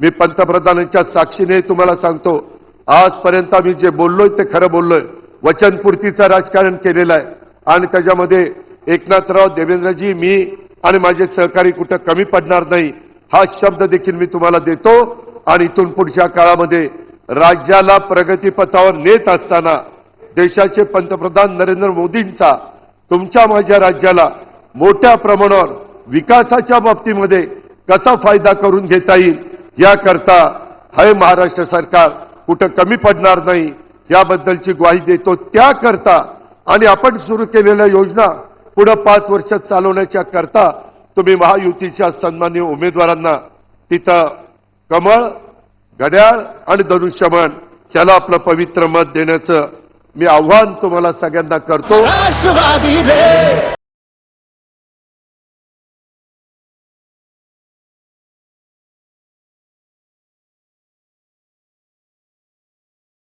मी पंतप्रधानांच्या साक्षीने तुम्हाला सांगतो आजपर्यंत मी जे बोललोय ते खरं बोललोय. वचनपूर्तीचं राजकारण केलेलं आहे. आणि त्याच्यामध्ये एकनाथराव देवेंद्रजी मी आणि माझे सहकारी कुठं कमी पडणार नाही हा शब्द देखील मी तुम्हाला देतो. आणि इथून पुढच्या काळामध्ये राज्याला प्रगतीपथावर नेत असताना देशाचे पंतप्रधान नरेंद्र मोदींचा तुमच्या माझ्या राज्याला मोठ्या प्रमाणावर विकासाच्या बाबतीमध्ये कसा फायदा करून घेता येईल याकरता हे महाराष्ट्र सरकार कुठं कमी पडणार नाही याबद्दलची ग्वाही देतो. त्याकरता आणि आपण सुरू केलेल्या योजना पुढं पाच वर्षात चालवण्याच्या करता तुम्ही महायुतीच्या सन्मान्य उमेदवारांना तिथं कमळ घड्याळ आणि धनुष्यमान ह्याला आपलं पवित्र मत देण्याचं मी आव्हान तुम्हाला सगळ्यांना करतो.